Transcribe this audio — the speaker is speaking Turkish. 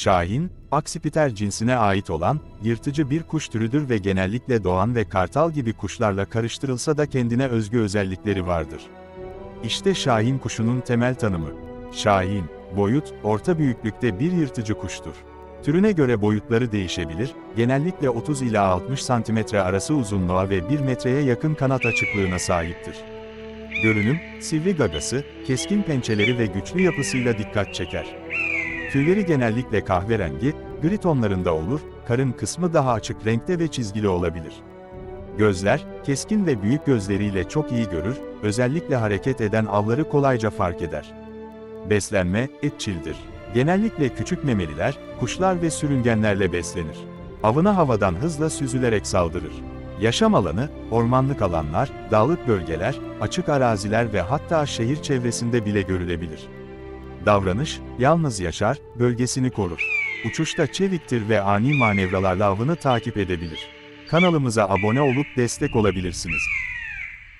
Şahin, aksipiter cinsine ait olan, yırtıcı bir kuş türüdür ve genellikle doğan ve kartal gibi kuşlarla karıştırılsa da kendine özgü özellikleri vardır. İşte şahin kuşunun temel tanımı. Şahin, boyut, orta büyüklükte bir yırtıcı kuştur. Türüne göre boyutları değişebilir, genellikle 30 ila 60 santimetre arası uzunluğa ve 1 metreye yakın kanat açıklığına sahiptir. Görünüm, sivri gagası, keskin pençeleri ve güçlü yapısıyla dikkat çeker. Tüyleri genellikle kahverengi, gri tonlarında olur, karın kısmı daha açık renkte ve çizgili olabilir. Gözler, keskin ve büyük gözleriyle çok iyi görür, özellikle hareket eden avları kolayca fark eder. Beslenme, etçildir. Genellikle küçük memeliler, kuşlar ve sürüngenlerle beslenir. Avına havadan hızla süzülerek saldırır. Yaşam alanı, ormanlık alanlar, dağlık bölgeler, açık araziler ve hatta şehir çevresinde bile görülebilir. Davranış, yalnız yaşar, bölgesini korur. Uçuşta çeviktir ve ani manevralarla avını takip edebilir. Kanalımıza abone olup destek olabilirsiniz.